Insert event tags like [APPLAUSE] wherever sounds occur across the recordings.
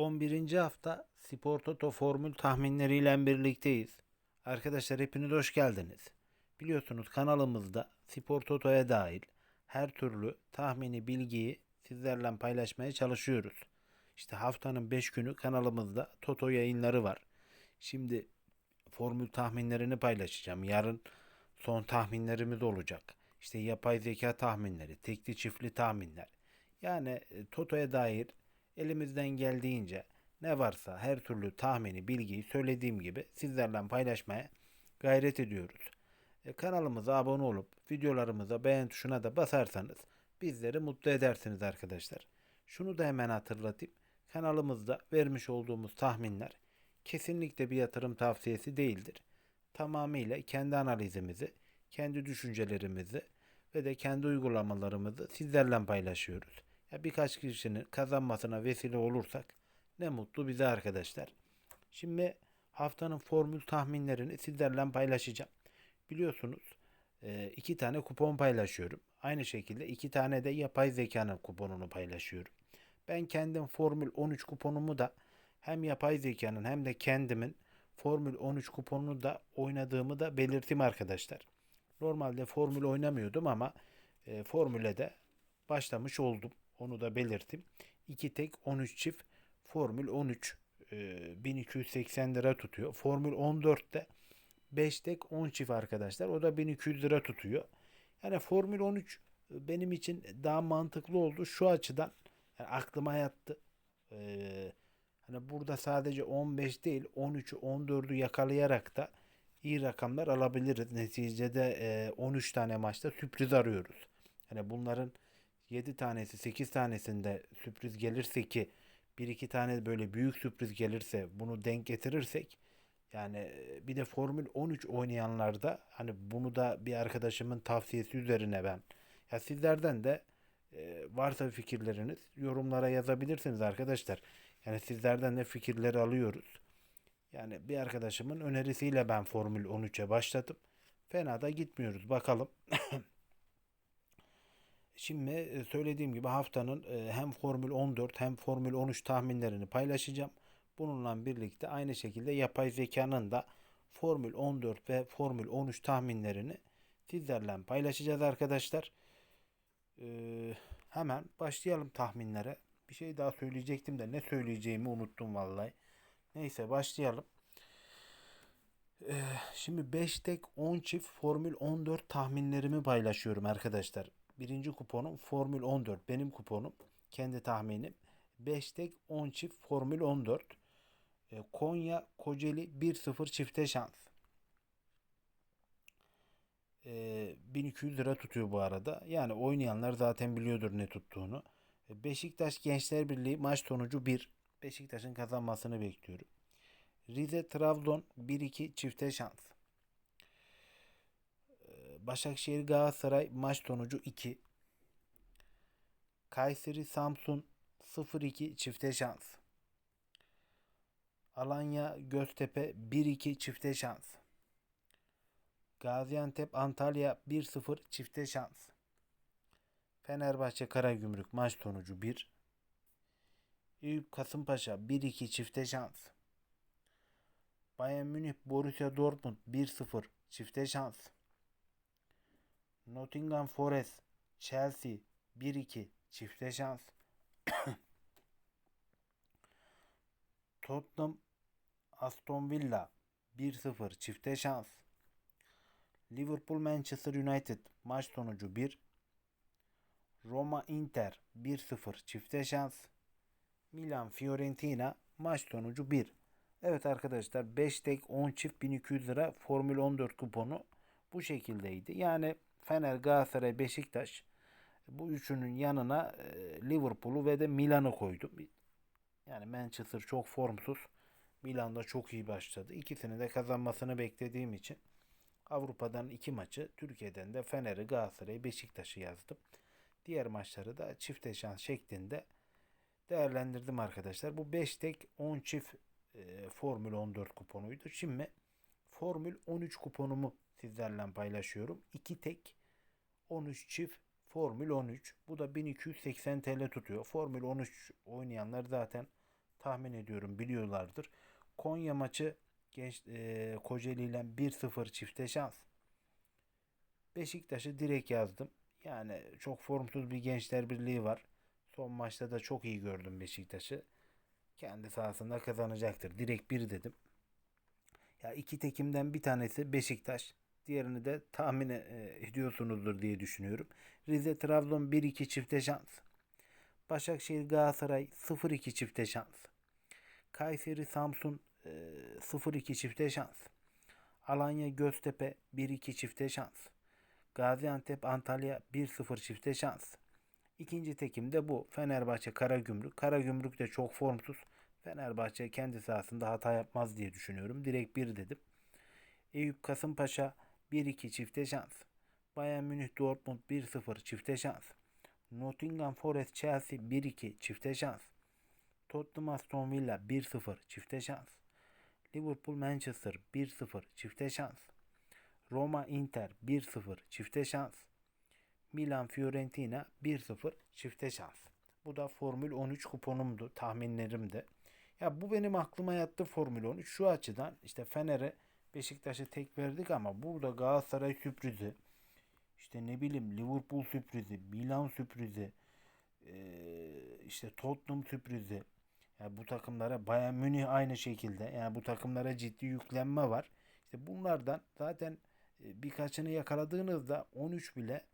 11. hafta Spor Toto formül tahminleriyle birlikteyiz. Arkadaşlar hepiniz hoş geldiniz. Biliyorsunuz kanalımızda Spor Toto'ya dahil her türlü tahmini bilgiyi sizlerle paylaşmaya çalışıyoruz. İşte haftanın 5 günü kanalımızda Toto yayınları var. Şimdi formül tahminlerini paylaşacağım. Yarın son tahminlerimiz olacak. İşte yapay zeka tahminleri, tekli çiftli tahminler. Yani e, Toto'ya dair elimizden geldiğince ne varsa her türlü tahmini, bilgiyi söylediğim gibi sizlerle paylaşmaya gayret ediyoruz. E, kanalımıza abone olup videolarımıza beğen tuşuna da basarsanız bizleri mutlu edersiniz arkadaşlar. Şunu da hemen hatırlatayım. Kanalımızda vermiş olduğumuz tahminler kesinlikle bir yatırım tavsiyesi değildir. Tamamıyla kendi analizimizi, kendi düşüncelerimizi ve de kendi uygulamalarımızı sizlerle paylaşıyoruz. Birkaç kişinin kazanmasına vesile olursak ne mutlu bize arkadaşlar. Şimdi haftanın formül tahminlerini sizlerle paylaşacağım. Biliyorsunuz e, iki tane kupon paylaşıyorum. Aynı şekilde iki tane de yapay zekanın kuponunu paylaşıyorum. Ben kendim Formül 13 kuponumu da hem yapay zekanın hem de kendimin Formül 13 kuponunu da oynadığımı da belirteyim arkadaşlar. Normalde Formül oynamıyordum ama e, Formül'e de başlamış oldum. Onu da belirttim. 2 tek 13 çift Formül 13 e, 1280 lira tutuyor. Formül 14'te 5 tek 10 çift arkadaşlar. O da 1200 lira tutuyor. Yani Formül 13 benim için daha mantıklı oldu. Şu açıdan yani aklıma yattı. Ee, hani burada sadece 15 değil 13'ü 14'ü yakalayarak da iyi rakamlar alabiliriz. Neticede e, 13 tane maçta sürpriz arıyoruz. Hani bunların 7 tanesi 8 tanesinde sürpriz gelirse ki 1-2 tane böyle büyük sürpriz gelirse bunu denk getirirsek yani e, bir de Formül 13 oynayanlarda hani bunu da bir arkadaşımın tavsiyesi üzerine ben ya sizlerden de e, varsa fikirleriniz yorumlara yazabilirsiniz arkadaşlar. Yani sizlerden de fikirleri alıyoruz. Yani bir arkadaşımın önerisiyle ben Formül 13'e başladım. Fena da gitmiyoruz. Bakalım. [LAUGHS] Şimdi e, söylediğim gibi haftanın e, hem Formül 14 hem Formül 13 tahminlerini paylaşacağım. Bununla birlikte aynı şekilde yapay zekanın da Formül 14 ve Formül 13 tahminlerini sizlerle paylaşacağız arkadaşlar. Ee, hemen başlayalım tahminlere. Bir şey daha söyleyecektim de ne söyleyeceğimi unuttum vallahi. Neyse başlayalım. Ee, şimdi 5 tek 10 çift Formül 14 tahminlerimi paylaşıyorum arkadaşlar. Birinci kuponum Formül 14 benim kuponum. Kendi tahminim. 5 tek 10 çift Formül 14. Ee, Konya Kocaeli 1-0 çifte şans. Ee, 1200 lira tutuyor bu arada. Yani oynayanlar zaten biliyordur ne tuttuğunu. Ee, Beşiktaş Gençler Birliği maç sonucu 1. Beşiktaş'ın kazanmasını bekliyorum. Rize Trabzon 1-2 çifte şans. Başakşehir Galatasaray maç sonucu 2. Kayseri Samsun 0-2 çifte şans. Alanya Göztepe 1-2 çifte şans. Gaziantep Antalya 1-0 çifte şans. Fenerbahçe Karagümrük maç sonucu 1. Eyüp Kasımpaşa 1-2 çifte şans. Bayern Münih Borussia Dortmund 1-0 çifte şans. Nottingham Forest Chelsea 1-2 çifte şans. [COUGHS] Tottenham Aston Villa 1-0 çifte şans. Liverpool Manchester United maç sonucu 1. Roma Inter 1-0 çifte şans. Milan Fiorentina maç sonucu 1. Evet arkadaşlar 5 tek 10 çift 1200 lira Formül 14 kuponu bu şekildeydi. Yani Fener, Galatasaray, Beşiktaş bu üçünün yanına e, Liverpool'u ve de Milan'ı koydum. Yani Manchester çok formsuz. Milan da çok iyi başladı. İkisini de kazanmasını beklediğim için Avrupa'dan iki maçı, Türkiye'den de Fener'i, Galatasaray'ı, Beşiktaş'ı yazdım. Diğer maçları da çifte şans şeklinde değerlendirdim arkadaşlar. Bu 5 tek 10 çift e, Formül 14 kuponuydu. Şimdi Formül 13 kuponumu sizlerle paylaşıyorum. 2 tek 13 çift Formül 13. Bu da 1280 TL tutuyor. Formül 13 oynayanlar zaten tahmin ediyorum biliyorlardır. Konya maçı genç e, Kocaeli ile 1-0 çifte şans. Beşiktaş'ı direkt yazdım. Yani çok formsuz bir Gençler Birliği var. Son maçta da çok iyi gördüm Beşiktaş'ı. Kendi sahasında kazanacaktır. Direkt 1 dedim. Ya iki tekimden bir tanesi Beşiktaş. Diğerini de tahmin e, ediyorsunuzdur diye düşünüyorum. Rize Trabzon 1-2 çifte şans. Başakşehir Galatasaray 0-2 çifte şans. Kayseri Samsun e, 0-2 çifte şans. Alanya Göztepe 1-2 çifte şans. Gaziantep Antalya 1-0 çifte şans. İkinci tekim de bu. Fenerbahçe Karagümrük. Karagümrük de çok formsuz. Fenerbahçe kendi sahasında hata yapmaz diye düşünüyorum. Direkt 1 dedim. Eyüp Kasımpaşa 1-2 çifte şans. Bayern Münih Dortmund 1-0 çifte şans. Nottingham Forest Chelsea 1-2 çifte şans. Tottenham Aston Villa 1-0 çifte şans. Liverpool Manchester 1-0 çifte şans. Roma Inter 1-0 çifte şans. Milan Fiorentina 1-0 çifte şans. Bu da Formül 13 kuponumdu, tahminlerimdi. Ya bu benim aklıma yattı Formül 13 şu açıdan işte Fener'e Beşiktaş'ı tek verdik ama burada Galatasaray sürprizi, işte ne bileyim Liverpool sürprizi, Milan sürprizi, işte Tottenham sürprizi. Yani bu takımlara Bayern Münih aynı şekilde. Yani bu takımlara ciddi yüklenme var. İşte bunlardan zaten birkaçını yakaladığınızda 13 bile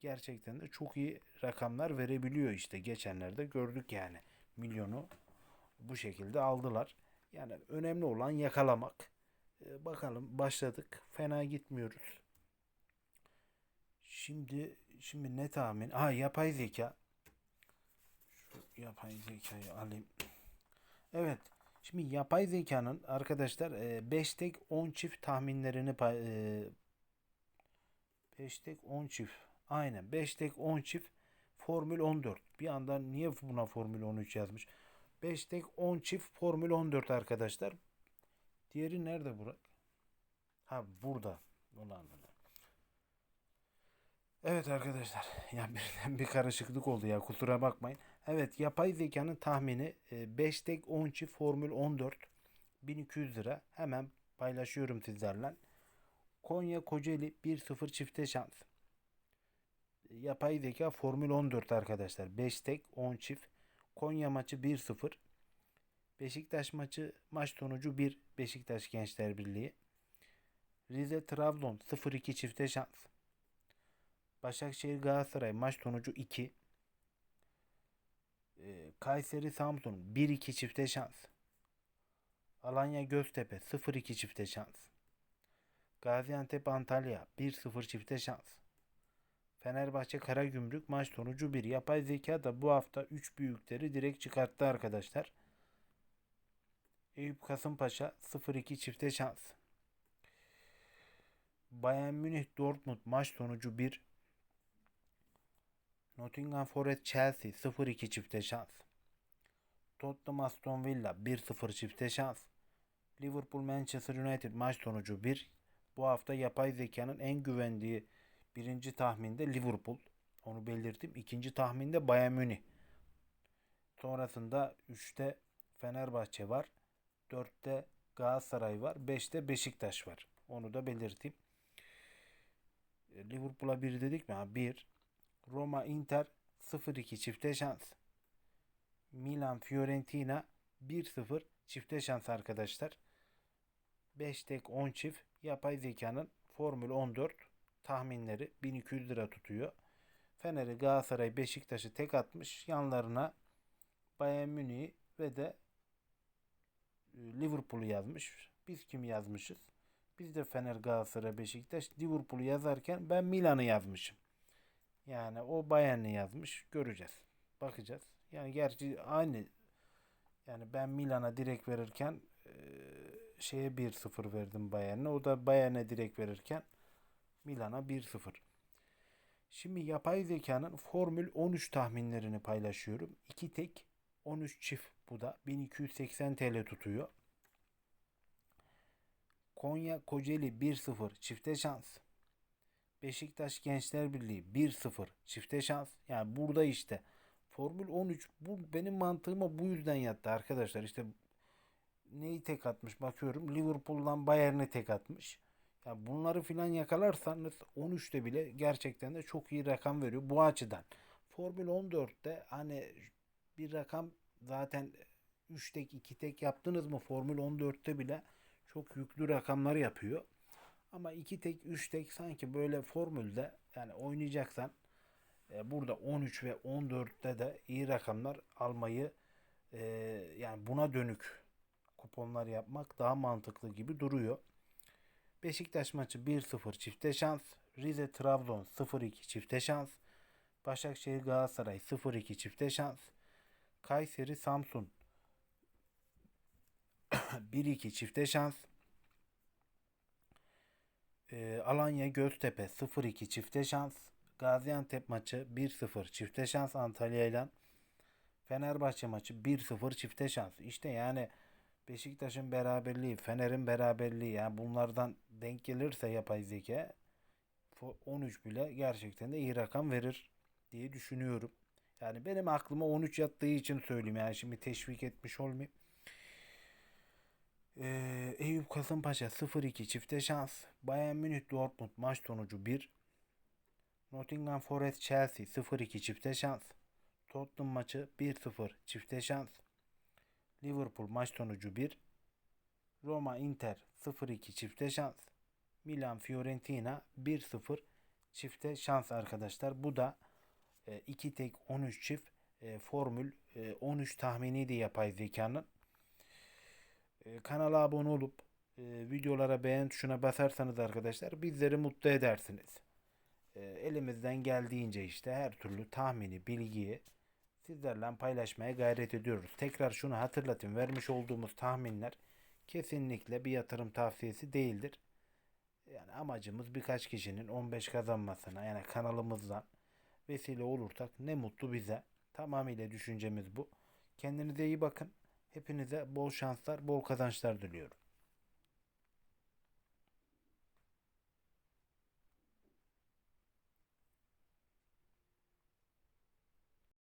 gerçekten de çok iyi rakamlar verebiliyor işte. Geçenlerde gördük yani. Milyonu bu şekilde aldılar. Yani önemli olan yakalamak. Ee, bakalım başladık. Fena gitmiyoruz. Şimdi şimdi ne tahmin? Ha yapay zeka. Şu yapay zekayı alayım. Evet. Şimdi yapay zekanın arkadaşlar 5 tek 10 çift tahminlerini 5 tek 10 çift. Aynen 5 tek 10 çift Formül 14. Bir yandan niye buna Formül 13 yazmış? 5 tek 10 çift Formül 14 arkadaşlar. Diğeri nerede Burak? Ha burada. Ulan ulan. Evet arkadaşlar. [LAUGHS] Ya birden bir karışıklık oldu ya kusura bakmayın. Evet yapay zekanın tahmini 5 tek 10 çift Formül 14 1200 lira. Hemen paylaşıyorum sizlerle. Konya Kocaeli 1-0 çifte şans. Yapay zeka Formül 14 arkadaşlar. 5 tek 10 çift. Konya maçı 1-0. Beşiktaş maçı maç sonucu 1 Beşiktaş Gençler Birliği. Rize Trabzon 0-2 çifte şans. Başakşehir Galatasaray maç sonucu 2. Ee, Kayseri Samsun 1-2 çifte şans. Alanya Göztepe 0-2 çifte şans. Gaziantep Antalya 1-0 çifte şans. Fenerbahçe Karagümrük maç sonucu 1. Yapay zeka da bu hafta 3 büyükleri direkt çıkarttı arkadaşlar. Eyüp Kasımpaşa 0-2 çifte şans. Bayern Münih Dortmund maç sonucu 1. Nottingham Forest Chelsea 0-2 çifte şans. Tottenham Aston Villa 1-0 çifte şans. Liverpool Manchester United maç sonucu 1. Bu hafta yapay zekanın en güvendiği birinci tahminde Liverpool. Onu belirttim. İkinci tahminde Bayern Münih. Sonrasında 3'te Fenerbahçe var. 4'te Galatasaray var. 5'te Beşiktaş var. Onu da belirteyim. Liverpool'a 1 dedik mi? Ha 1. Roma Inter 0-2 çifte şans. Milan Fiorentina 1-0 çifte şans arkadaşlar. 5 tek 10 çift yapay zekanın Formül 14 tahminleri 1200 lira tutuyor. Fener'i Galatasaray Beşiktaş'ı tek atmış. Yanlarına Bayern Münih ve de Liverpool'u yazmış. Biz kim yazmışız? Biz de Fener, Galatasaray, Beşiktaş, Liverpool'u yazarken ben Milan'ı yazmışım. Yani o Bayern'i yazmış. Göreceğiz. Bakacağız. Yani gerçi aynı yani ben Milan'a direkt verirken e, şeye 1-0 verdim Bayern'e. O da Bayern'e direkt verirken Milan'a 1-0. Şimdi yapay zekanın Formül 13 tahminlerini paylaşıyorum. 2 tek 13 çift bu da 1280 TL tutuyor. Konya Kocaeli 1-0 çifte şans. Beşiktaş Gençler Birliği 1-0 çifte şans. Yani burada işte Formül 13 bu benim mantığıma bu yüzden yattı arkadaşlar. İşte neyi tek atmış bakıyorum. Liverpool'dan Bayern'e tek atmış. Ya bunları filan yakalarsanız 13'te bile gerçekten de çok iyi rakam veriyor bu açıdan. Formül 14'te hani bir rakam zaten 3 tek 2 tek yaptınız mı Formül 14'te bile çok yüklü rakamlar yapıyor. Ama 2 tek 3 tek sanki böyle formülde yani oynayacaksan e, burada 13 ve 14'te de iyi rakamlar almayı e, yani buna dönük kuponlar yapmak daha mantıklı gibi duruyor. Beşiktaş maçı 1-0 çifte şans. Rize Trabzon 0-2 çifte şans. Başakşehir Galatasaray 0-2 çifte şans. Kayseri Samsun [COUGHS] 1-2 çifte şans. Ee, Alanya Göztepe 0-2 çifte şans. Gaziantep maçı 1-0 çifte şans Antalya ile. Fenerbahçe maçı 1-0 çifte şans. İşte yani Beşiktaş'ın beraberliği, Fener'in beraberliği yani bunlardan denk gelirse yapay zeka 13 bile gerçekten de iyi rakam verir diye düşünüyorum. Yani benim aklıma 13 yattığı için söyleyeyim yani şimdi teşvik etmiş olmayayım. Ee, Eyüp Kasımpaşa 0-2 çifte şans. Bayern Münih Dortmund maç sonucu 1. Nottingham Forest Chelsea 0-2 çifte şans. Tottenham maçı 1-0 çifte şans. Liverpool maç sonucu 1. Roma Inter 0-2 çifte şans. Milan Fiorentina 1-0 çifte şans arkadaşlar. Bu da 2 tek 13 çift e, formül e, 13 tahminiydi yapay zekanın. E, kanala abone olup e, videolara beğen tuşuna basarsanız arkadaşlar bizleri mutlu edersiniz. E, elimizden geldiğince işte her türlü tahmini, bilgiyi sizlerle paylaşmaya gayret ediyoruz. Tekrar şunu hatırlatayım. Vermiş olduğumuz tahminler kesinlikle bir yatırım tavsiyesi değildir. Yani amacımız birkaç kişinin 15 kazanmasına yani kanalımızdan vesile olursak ne mutlu bize. Tamamıyla düşüncemiz bu. Kendinize iyi bakın. Hepinize bol şanslar, bol kazançlar diliyorum.